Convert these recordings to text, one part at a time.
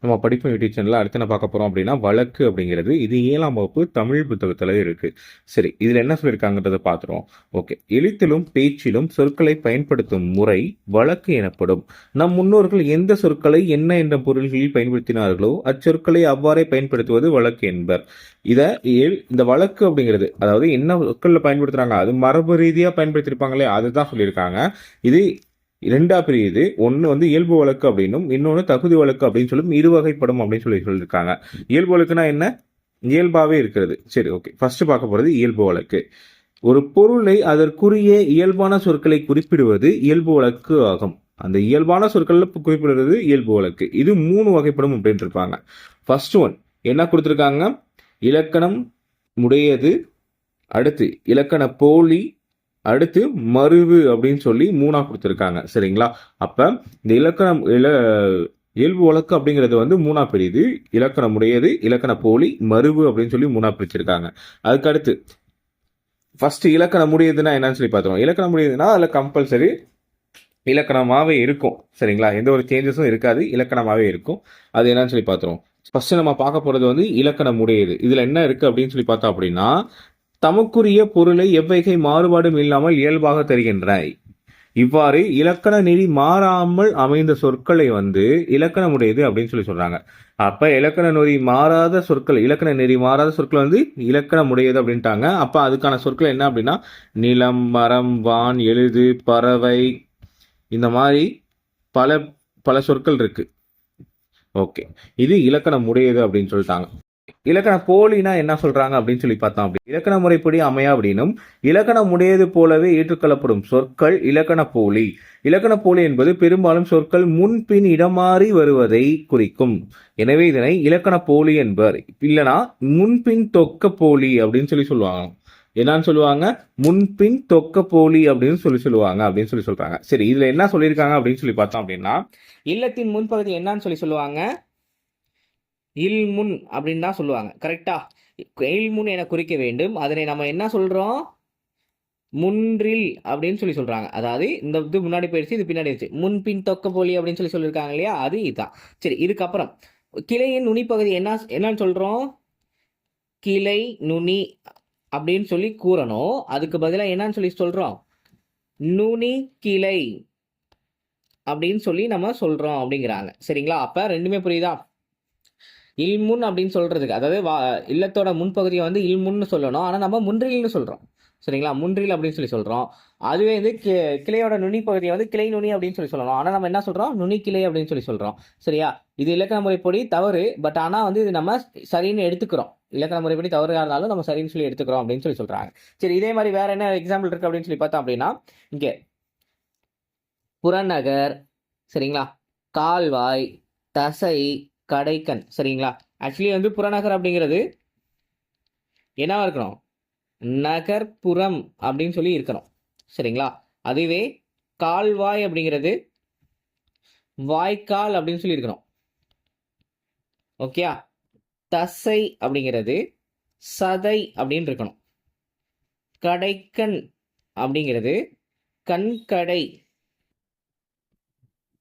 நம்ம படிப்பு யூடியூப் சேனலில் அடுத்து என்ன பார்க்க போகிறோம் அப்படின்னா வழக்கு அப்படிங்கிறது. இது ஏழாம் வகுப்பு தமிழ் புத்தகத்தில் இருக்குது சரி இதில் என்ன சொல்லியிருக்காங்கன்றதை பார்த்துருவோம். ஓகே எழுத்திலும் பேச்சிலும் சொற்களை பயன்படுத்தும் முறை வழக்கு எனப்படும். நம் முன்னோர்கள் எந்த சொற்களை என்ன என்ற பொருள்களில் பயன்படுத்தினார்களோ அச்சொற்களை அவ்வாறே பயன்படுத்துவது வழக்கு என்பர். இதை ஏழ்- இந்த வழக்கு அப்படிங்கிறது அதாவது என்ன சொற்களில் பயன்படுத்துகிறாங்க அது மரபு ரீதியாக பயன்படுத்தியிருப்பாங்களே அதுதான் சொல்லியிருக்காங்க. இது ரெண்டா பிரியுது. ஒன்று வந்து இயல்பு வழக்கு அப்படின்னும் இன்னொன்று தகுதி வழக்கு அப்படின்னு சொல்லும் இரு வகைப்படும் அப்படின்னு சொல்லி சொல்லியிருக்காங்க. இயல்பு வழக்குனா என்ன? இயல்பாகவே இருக்கிறது. சரி ஓகே ஃபர்ஸ்ட் பார்க்க போகிறது இயல்பு வழக்கு. ஒரு பொருளை அதற்குரிய இயல்பான சொற்களை குறிப்பிடுவது இயல்பு வழக்கு ஆகும். அந்த இயல்பான சொற்களில் குறிப்பிடுறது இயல்பு வழக்கு. இது மூணு வகைப்படும் அப்படின்ட்டு இருப்பாங்க ஃபர்ஸ்ட் ஒன் என்ன கொடுத்துருக்காங்க? இலக்கணம் உடையது. அடுத்து இலக்கண போலி அடுத்து மருவு அப்படின்னு சொல்லி மூணா கொடுத்துருக்காங்க. சரிங்களா? அப்ப இந்த இலக்கணம் இல இயல்பு வழக்கு அப்படிங்கிறது வந்து மூணா பிரியுது. இலக்கணம் உடையது இலக்கண போலி மருவு அப்படின்னு சொல்லி மூணா பிரிச்சிருக்காங்க. அதுக்கடுத்து ஃபர்ஸ்ட் இலக்கணம் முடியுதுன்னா என்னன்னு சொல்லி பார்த்தோம் இலக்கணம் முடியுதுன்னா அதில் கம்பல்சரி இலக்கணமாகவே இருக்கும். சரிங்களா? எந்த ஒரு சேஞ்சஸும் இருக்காது. இலக்கணமாகவே இருக்கும். அது என்னன்னு சொல்லி பார்த்துருவோம். ஃபர்ஸ்ட் நம்ம பார்க்க போகிறது வந்து இலக்கணம் உடையது இதில் என்ன இருக்குது அப்படின்னு சொல்லி பார்த்தோம் அப்படின்னா தமக்குரிய பொருளை எவ்வகை மாறுபாடும் இல்லாமல் இயல்பாக தருகின்றன இவ்வாறு இலக்கண நெறி மாறாமல் அமைந்த சொற்களை வந்து இலக்கணமுடையது அப்படின்னு சொல்லி சொல்றாங்க. அப்ப இலக்கண நெறி மாறாத சொற்கள் இலக்கண நெறி மாறாத சொற்கள் வந்து இலக்கணமுடையது அப்படின்ட்டாங்க. அப்ப அதுக்கான சொற்கள் என்ன அப்படின்னா நிலம் மரம் வான் எழுது பறவை இந்த மாதிரி பல பல சொற்கள் இருக்கு. ஓகே. இது இலக்கணம் உடையது அப்படின்னு சொல்லிட்டாங்க. இலக்கண போலினா என்ன சொல்றாங்க அப்படின்னு சொல்லி பார்த்தோம் அப்படி. இலக்கண முறைப்படி அமையா அப்படின்னும் இலக்கணம் உடையது போலவே ஏற்றுக்கொள்ளப்படும் சொற்கள் இலக்கண போலி. இலக்கண போலி என்பது பெரும்பாலும் சொற்கள் முன்பின் இடமாறி வருவதை குறிக்கும். எனவே இதனை இலக்கண போலி என்பர். இல்லனா முன்பின் தொக்க போலி அப்படின்னு சொல்லி சொல்லுவாங்க. என்னன்னு சொல்லுவாங்க? முன்பின் தொக்க போலி அப்படின்னு சொல்லி சொல்லுவாங்க அப்படின்னு சொல்லி சொல்றாங்க. சரி இதுல என்ன சொல்லியிருக்காங்க அப்படின்னு சொல்லி பார்த்தோம் அப்படின்னா இல்லத்தின் முன்பகுதி என்னன்னு சொல்லி சொல்லுவாங்க? இல்முன் அப்படின்னு தான் சொல்லுவாங்க. கரெக்டா இல்முன் என குறிக்க வேண்டும். அதனை நம்ம என்ன சொல்கிறோம் முன்றில் அப்படின்னு சொல்லி சொல்கிறாங்க அதாவது இந்த இது முன்னாடி போயிடுச்சு இது பின்னாடி இருந்துச்சு முன்பின் தொக்க போலி அப்படின்னு சொல்லி சொல்லியிருக்காங்க இல்லையா? அது இதுதான். சரி இதுக்கப்புறம் கிளையின் நுனிப்பகுதி என்ன என்னன்னு சொல்கிறோம் கிளை நுனி அப்படின்னு சொல்லி கூறணும். அதுக்கு பதிலாக என்னன்னு சொல்லி சொல்கிறோம் நுனி கிளை அப்படின்னு சொல்லி நம்ம சொல்கிறோம் அப்படிங்கிறாங்க. சரிங்களா? அப்போ ரெண்டுமே புரியுதா? இல்முன் அப்படின்னு சொல்கிறதுக்கு அதாவது வா இல்லத்தோட முன்பகுதியை வந்து இல்முன்னு சொல்லணும். ஆனால் நம்ம முன்றில்னு சொல்கிறோம் சரிங்களா? முன்றில் அப்படின்னு சொல்லி சொல்கிறோம் அதுவே வந்து கி- கிளையோட நுனி பகுதியை வந்து கிளை நுனி அப்படின்னு சொல்லி சொல்லணும் ஆனால் நம்ம என்ன சொல்கிறோம் நுனி கிளை அப்படின்னு சொல்லி சொல்கிறோம் சரியா? இது இலக்கண முறைப்படி தவறு. பட் ஆனால் வந்து இது நம்ம சரின்னு எடுத்துக்கிறோம். இலக்கண முறைப்படி தவறுగా இருந்தாலும் நம்ம சரின்னு சொல்லி எடுத்துக்கிறோம் அப்படின்னு சொல்லி சொல்கிறாங்க சரி இதே மாதிரி வேறு என்ன எக்ஸாம்பிள் இருக்குது அப்படின்னு சொல்லி பார்த்தோம் அப்படின்னா இங்கே. புறநகர் சரிங்களா? கால்வாய் தசை கடைக்கன் சரிங்களா? ஆக்சுவலி வந்து புறநகர் அப்படிங்கிறது என்னவா இருக்கணும்? நகர்ப்புறம் அப்படின்னு சொல்லி இருக்கணும் சரிங்களா? அதுவே கால்வாய் அப்படிங்கிறது வாய்க்கால் அப்படின்னு சொல்லி இருக்கணும். ஓகேயா? தசை அப்படிங்கிறது சதை அப்படின்னு இருக்கணும். கடைக்கண் அப்படிங்கிறது கண்கடை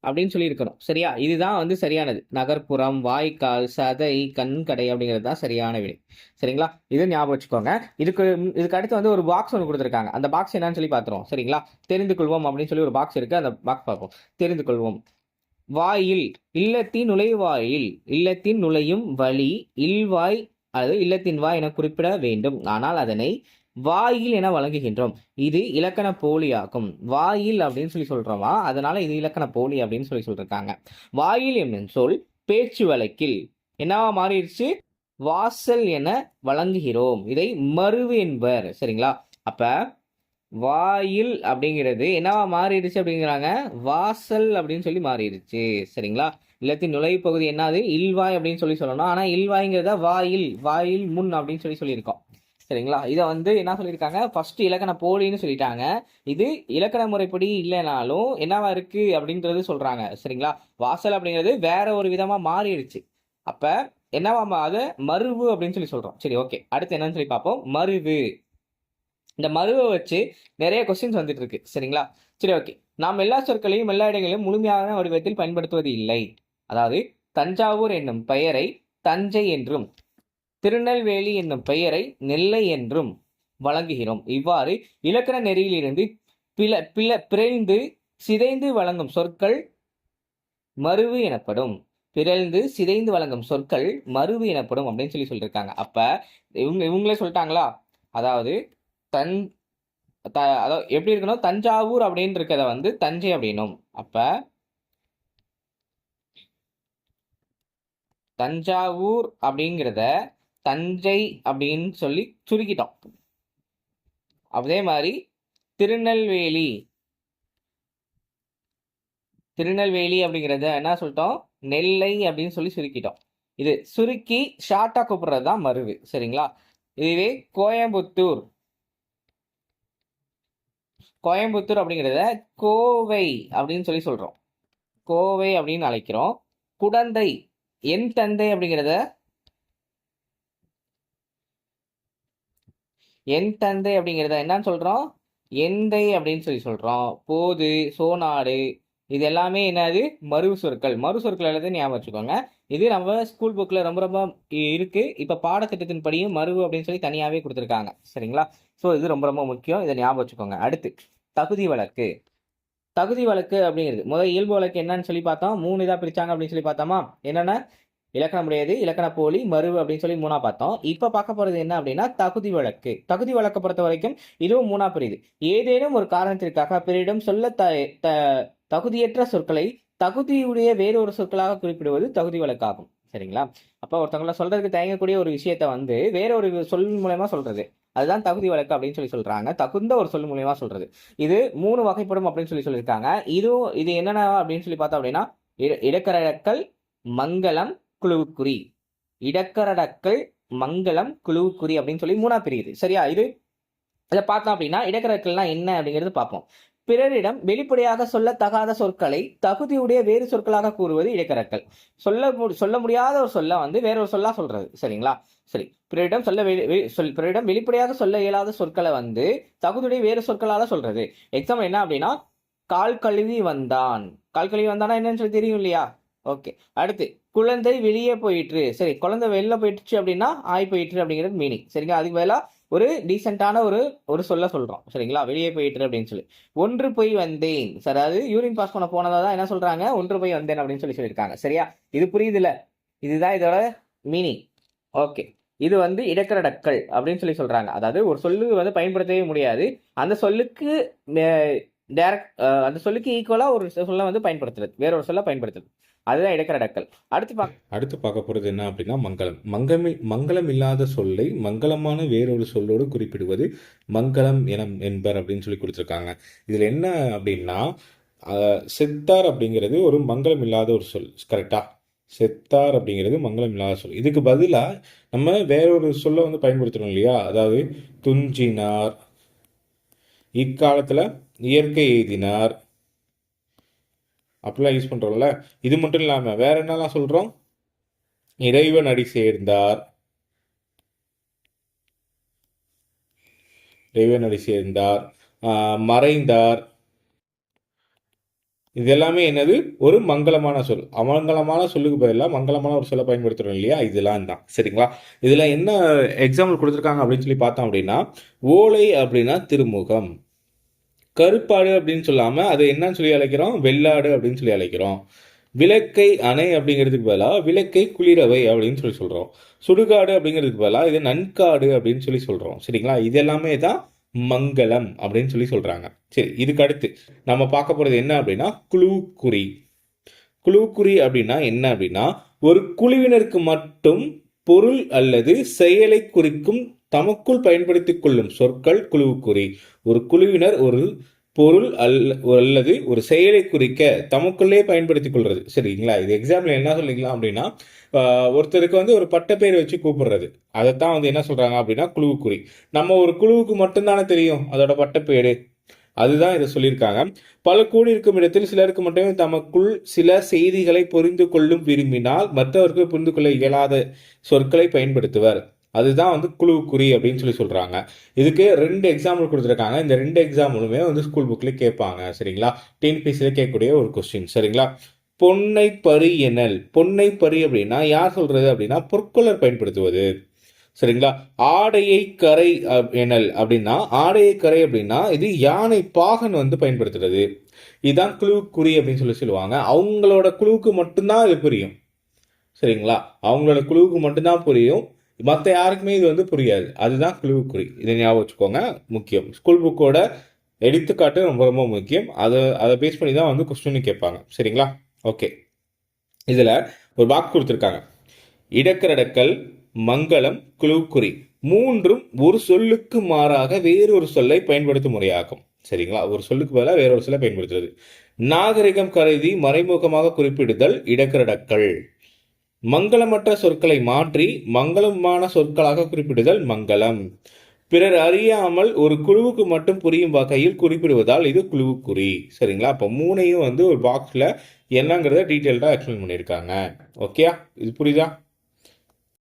அப்படின்னு சொல்லி இருக்கணும் சரியா? இதுதான் வந்து சரியானது. நகர்ப்புறம் வாய்க்கால் சதை கண்கடை அப்படிங்கிறது தான் சரியான விடை. சரிங்களா? இது ஞாபகம் வச்சுக்கோங்க. இதுக்கு இதுக்கு அடுத்து வந்து ஒரு பாக்ஸ் ஒன்று கொடுத்துருக்காங்க. அந்த பாக்ஸ் என்னன்னு சொல்லி பார்த்துருவோம். சரிங்களா? தெரிந்து கொள்வோம் அப்படின்னு சொல்லி ஒரு பாக்ஸ் இருக்கு. அந்த பாக்ஸ் பார்ப்போம். தெரிந்து கொள்வோம். வாயில் இல்லத்தின் நுழைவாயில் இல்லத்தின் நுழையும் வழி இல்வாய் அல்லது இல்லத்தின் வாய் என குறிப்பிட வேண்டும். ஆனால் அதனை வாயில் என வழங்குகின்றோம். இது இலக்கண போலியாகும். வாயில் அப்படின்னு சொல்லி சொல்றோமா? அதனால இது இலக்கண போலி அப்படின்னு சொல்லி சொல்லியிருக்காங்க வாயில் என்னும் சொல் பேச்சு வழக்கில். என்னவா மாறிடுச்சு? வாசல் என வழங்குகிறோம். இதை மருவு என்பர். சரிங்களா? அப்ப வாயில் அப்படிங்கிறது என்னவா மாறிடுச்சு அப்படிங்கிறாங்க? வாசல் அப்படின்னு சொல்லி மாறிடுச்சு. சரிங்களா? இல்லத்தின் நுழைவு பகுதி என்னது? இல்வாய் அப்படின்னு சொல்லி சொல்லணும். ஆனா இல்வாய்ங்கிறத வாயில் வாயில் முன் அப்படின்னு சொல்லி சொல்லியிருக்கோம். சரிங்களா? இதை வந்து என்ன சொல்லியிருக்காங்க ஃபர்ஸ்ட் இலக்கண போலின்னு சொல்லிட்டாங்க. இது இலக்கண முறைப்படி இல்லைனாலும் என்னவா இருக்கு அப்படின்றது சொல்றாங்க. சரிங்களா? வாசல் அப்படிங்கிறது வேற ஒரு விதமா மாறிடுச்சு. அப்ப என்னவா மா- அது மருவு அப்படின்னு சொல்லி சொல்றோம். சரி ஓகே அடுத்து என்னன்னு சொல்லி பார்ப்போம். மருவு. இந்த மருவை வச்சு நிறைய கொஸ்டின்ஸ் வந்துட்டு இருக்கு. சரிங்களா? சரி ஓகே நாம் எல்லா சொற்களையும் எல்லா இடங்களிலும் முழுமையான வடிவத்தில் பயன்படுத்துவது இல்லை அதாவது தஞ்சாவூர் என்னும் பெயரை தஞ்சை என்றும் திருநெல்வேலி என்னும் பெயரை நெல்லை என்றும் வழங்குகிறோம். இவ்வாறு இலக்கண நெறியிலிருந்து பில பில பிறழ்ந்து சிதைந்து வழங்கும் சொற்கள் மருவு எனப்படும். பிறழ்ந்து சிதைந்து வழங்கும் சொற்கள் மருவு எனப்படும் அப்படின்னு சொல்லி சொல்லியிருக்காங்க அப்போ இவங்க இவங்களே சொல்லிட்டாங்களா? அதாவது தன் த அதாவது எப்படி இருக்கணும்? தஞ்சாவூர் அப்படின்னு இருக்கிறத வந்து தஞ்சை அப்படின்னும். அப்போ தஞ்சாவூர் அப்படிங்கிறத தஞ்சை அப்படின்னு சொல்லி சுருக்கிட்டோம். அதே மாதிரி திருநெல்வேலி. திருநெல்வேலி அப்படிங்கிறத என்ன சொல்லிட்டோம்? நெல்லை அப்படின்னு சொல்லி சுருக்கிட்டோம். இது சுருக்கி ஷார்ட்டாக கூப்பிடுறது தான் மருவு. சரிங்களா? இதுவே கோயம்புத்தூர். கோயம்புத்தூர் அப்படிங்கிறத கோவை அப்படின்னு சொல்லி சொல்கிறோம் கோவை அப்படின்னு அழைக்கிறோம். குடந்தை. என் தந்தை அப்படிங்கிறத என் தந்தை அப்படிங்கிறத என்னன்னு சொல்கிறோம் எந்தை அப்படின்னு சொல்லி சொல்கிறோம் போது சோனாடு இது எல்லாமே என்னது? மறு சொற்கள். மறு சொற்கள் எல்லாத்தையும் ஞாபகம் வச்சுக்கோங்க. இது நம்ம ஸ்கூல் புக்கில் ரொம்ப ரொம்ப இருக்குது இப்போ பாடத்திட்டத்தின் படியும் மறு அப்படின்னு சொல்லி தனியாகவே கொடுத்துருக்காங்க. சரிங்களா? ஸோ இது ரொம்ப ரொம்ப முக்கியம். இதை ஞாபகம் வச்சுக்கோங்க. அடுத்து தகுதி வழக்கு. தகுதி வழக்கு அப்படிங்கிறது முதல் இயல்பு வழக்கு என்னன்னு சொல்லி பார்த்தோம். மூணு இதாக பிரித்தாங்க அப்படின்னு சொல்லி பார்த்தோமா? என்னென்ன? இலக்கணம் உடையது இலக்கண போலி மறு அப்படின்னு சொல்லி மூணா பார்த்தோம். இப்போ பார்க்க போறது என்ன அப்படின்னா தகுதி வழக்கு. தகுதி வழக்கை பொறுத்த வரைக்கும் இதுவும் மூணா பிரியுது. ஏதேனும் ஒரு காரணத்திற்காக பிறரிடம் சொல்ல த த- தகுதியற்ற சொற்களை தகுதியுடைய வேறொரு சொற்களாக குறிப்பிடுவது தகுதி வழக்காகும். சரிங்களா? அப்போ ஒருத்தவங்கள சொல்றதுக்கு தயங்கக்கூடிய ஒரு விஷயத்த வந்து வேற ஒரு சொல் மூலயமா சொல்றது. அதுதான் தகுதி வழக்கு அப்படின்னு சொல்லி சொல்றாங்க. தகுந்த ஒரு சொல் மூலயமா சொல்றது. இது மூணு வகைப்படும் அப்படின்னு சொல்லி சொல்லியிருக்காங்க. இதுவும் இது என்னென்ன அப்படின்னு சொல்லி பார்த்தோம் அப்படின்னா இடக்கரக்கல் மங்களம் குழுவுக்குறி. இடக்கரடக்கள் மங்களம் குழுவுக்குறி அப்படின்னு சொல்லி மூணா பிரியுது. சரியா? இது இதை பார்த்தோம் அப்படின்னா இடக்கரடக்கள்னா என்ன அப்படிங்கிறது பார்ப்போம். பிறரிடம் வெளிப்படையாக சொல்லத்தகாத சொற்களை தகுதியுடைய வேறு சொற்களாக கூறுவது இடக்கரக்கள் சொல்ல சொல்ல முடியாத ஒரு சொல்ல வந்து வேற ஒரு சொல்லா சொல்றது. சரிங்களா? சரி. பிறரிடம் சொல்ல சொல் பிறரிடம் வெளிப்படையாக சொல்ல இயலாத சொற்களை வந்து தகுதியுடைய வேறு சொற்களால சொல்றது. எக்ஸாம்பிள் என்ன அப்படின்னா கால் கழுவி வந்தான். கால் கழுவி வந்தானா என்னன்னு சொல்லி தெரியும் இல்லையா? ஓகே. அடுத்து குழந்தை வெளியே போயிட்டு சரி குழந்தை வெளில போயிடுச்சு அப்படின்னா ஆய் போயிட்டு அப்படிங்கிறது மீனிங் சரிங்களா? அதுக்கு மேல ஒரு டீசெண்டான ஒரு ஒரு சொல்ல சொல்கிறோம் சரிங்களா? வெளியே போயிட்டு அப்படின்னு சொல்லி. ஒன்று போய் வந்தேன். சார் அதாவது யூரின் பாஸ் பண்ண போனதா தான் என்ன சொல்கிறாங்க ஒன்று போய் வந்தேன் அப்படின்னு சொல்லி சொல்லியிருக்காங்க. சரியா? இது புரியுதுல்ல? இதுதான் இதோட மீனிங் ஓகே. இது வந்து இடக்கரடக்கள் அப்படின்னு சொல்லி சொல்கிறாங்க அதாவது ஒரு சொல்லு வந்து பயன்படுத்தவே முடியாது. அந்த சொல்லுக்கு டேரக்ட் அந்த சொல்லுக்கு ஈக்குவலாக ஒரு சொல்ல வந்து பயன்படுத்துறது. வேற ஒரு சொல்ல பயன்படுத்துறது. அதுதான் அடக்கல். அடுத்து பார்க்க அடுத்து பார்க்க போகிறது என்ன அப்படின்னா மங்களம். மங்கமி மங்களம் இல்லாத சொல்லை மங்களமான வேறொரு சொல்லோடு குறிப்பிடுவது மங்களம் எனம் என்பர் அப்படின்னு சொல்லி கொடுத்துருக்காங்க. இதில் என்ன அப்படின்னா செத்தார் அப்படிங்கிறது ஒரு மங்களம் இல்லாத ஒரு சொல். கரெக்டாக செத்தார் அப்படிங்கிறது மங்களம் இல்லாத சொல். இதுக்கு பதிலாக நம்ம வேறொரு சொல்லை வந்து பயன்படுத்துகிறோம் இல்லையா? அதாவது துஞ்சினார் இக்காலத்தில் இயற்கை எய்தினார். அப்படிலாம் யூஸ் பண்ணுறோம்ல இது மட்டும் இல்லாமல் வேற என்னெல்லாம் சொல்கிறோம் இறைவன் அடி சேர்ந்தார். இறைவன் அடி சேர்ந்தார். மறைந்தார். இது எல்லாமே என்னது? ஒரு மங்களமான சொல். அமங்கலமான சொல்லுக்கு பதிலாக மங்களமான ஒரு சொல்லை பயன்படுத்துகிறோம் இல்லையா? இதெல்லாம் தான். சரிங்களா? இதில் என்ன எக்ஸாம்பிள் கொடுத்துருக்காங்க அப்படின்னு சொல்லி பார்த்தோம் அப்படின்னா ஓலை அப்படின்னா திருமுகம். கருப்பாடு அப்படின்னு சொல்லாமல் அதை என்னன்னு சொல்லி அழைக்கிறோம்? வெள்ளாடு அப்படின்னு சொல்லி அழைக்கிறோம். விளக்கை அணை அப்படிங்கிறதுக்கு பதிலாக விளக்கை குளிரவை அப்படின்னு சொல்லி சொல்கிறோம் சுடுகாடு அப்படிங்கிறதுக்கு பதிலாக இது நன்காடு அப்படின்னு சொல்லி சொல்கிறோம் சரிங்களா? இது எல்லாமே தான் மங்களம் அப்படின்னு சொல்லி சொல்கிறாங்க சரி இதுக்கு அடுத்து நம்ம பார்க்க போகிறது என்ன அப்படின்னா குழுக்குறி. குழுக்குறி அப்படின்னா என்ன அப்படின்னா ஒரு குழுவினருக்கு மட்டும் பொருள் அல்லது செயலை குறிக்கும் தமக்குள் பயன்படுத்திக் கொள்ளும் சொற்கள் குழுவுக்குறி. ஒரு குழுவினர் ஒரு பொருள் அல்ல அல்லது ஒரு செயலை குறிக்க தமக்குள்ளே பயன்படுத்திக் கொள்றது. சரிங்களா? இது எக்ஸாம்பிள் என்ன சொல்லிக்கலாம் அப்படின்னா ஒருத்தருக்கு வந்து ஒரு பட்டப்பேர் வச்சு கூப்பிடுறது. அதைத்தான் வந்து என்ன சொல்றாங்க அப்படின்னா குழுவுக்குறி. நம்ம ஒரு குழுவுக்கு மட்டும்தானே தெரியும் அதோட பட்டப்பேரு அதுதான் இதை சொல்லியிருக்காங்க. பல கூடி இருக்கும் இடத்தில் சிலருக்கு மட்டுமே தமக்குள் சில செய்திகளை புரிந்து கொள்ளும் விரும்பினால் மற்றவருக்கு புரிந்து கொள்ள இயலாத சொற்களை பயன்படுத்துவர். அதுதான் வந்து குழுவுக்குறி அப்படின்னு சொல்லி சொல்கிறாங்க இதுக்கு ரெண்டு எக்ஸாம்பிள் கொடுத்துருக்காங்க. இந்த ரெண்டு எக்ஸாம்பிளுமே வந்து ஸ்கூல் புக்கில் கேட்பாங்க. சரிங்களா? டிஎன்பிசியில் கேட்கக்கூடிய ஒரு கொஸ்டின் சரிங்களா? பொன்னை பரி எனல். பொன்னை பரி அப்படின்னா யார் சொல்கிறது அப்படின்னா பொற்கொள்ளர் பயன்படுத்துவது. சரிங்களா? ஆடையை கரை எனல் அப்படின்னா ஆடையை கரை அப்படின்னா இது யானை பாகன் வந்து பயன்படுத்துறது. இதுதான் குழு குறி அப்படின்னு சொல்லி சொல்லுவாங்க. அவங்களோட குழுவுக்கு மட்டும்தான் இது புரியும். சரிங்களா? அவங்களோட குழுவுக்கு மட்டும்தான் புரியும். மற்ற யாருக்குமே இது வந்து புரியாது. அதுதான் குழு குறி இதை ஞாபகம் வச்சுக்கோங்க. முக்கியம். ஸ்கூல் புக்கோட எடுத்துக்காட்டு ரொம்ப ரொம்ப முக்கியம். அதை அதை பேஸ் பண்ணி தான் வந்து கொஸ்டின் கேட்பாங்க. சரிங்களா? ஓகே. இதில் ஒரு வாக்கு கொடுத்துருக்காங்க. இடக்கரடக்கல் மங்களம் குழுக்குறி. மூன்றும் ஒரு சொல்லுக்கு மாறாக வேறொரு சொல்லை பயன்படுத்தும் முறையாகும். சரிங்களா? ஒரு சொல்லுக்கு பதிலாக வேறொரு சொல்லை பயன்படுத்துறது நாகரிகம் கருதி மறைமுகமாக குறிப்பிடுதல் இடக்கரடக்கல். மங்களமற்ற சொற்களை மாற்றி மங்களமான சொற்களாக குறிப்பிடுதல் மங்களம். பிறர் அறியாமல் ஒரு குழுவுக்கு மட்டும் புரியும் வகையில் குறிப்பிடுவதால் இது குழுவுக்குறி சரிங்களா? அப்போ மூணையும் வந்து ஒரு பாக்ஸில் என்னங்கிறத டீட்டெயில்டாக எக்ஸ்பிளைன் பண்ணியிருக்காங்க. ஓகே இது புரியுதா?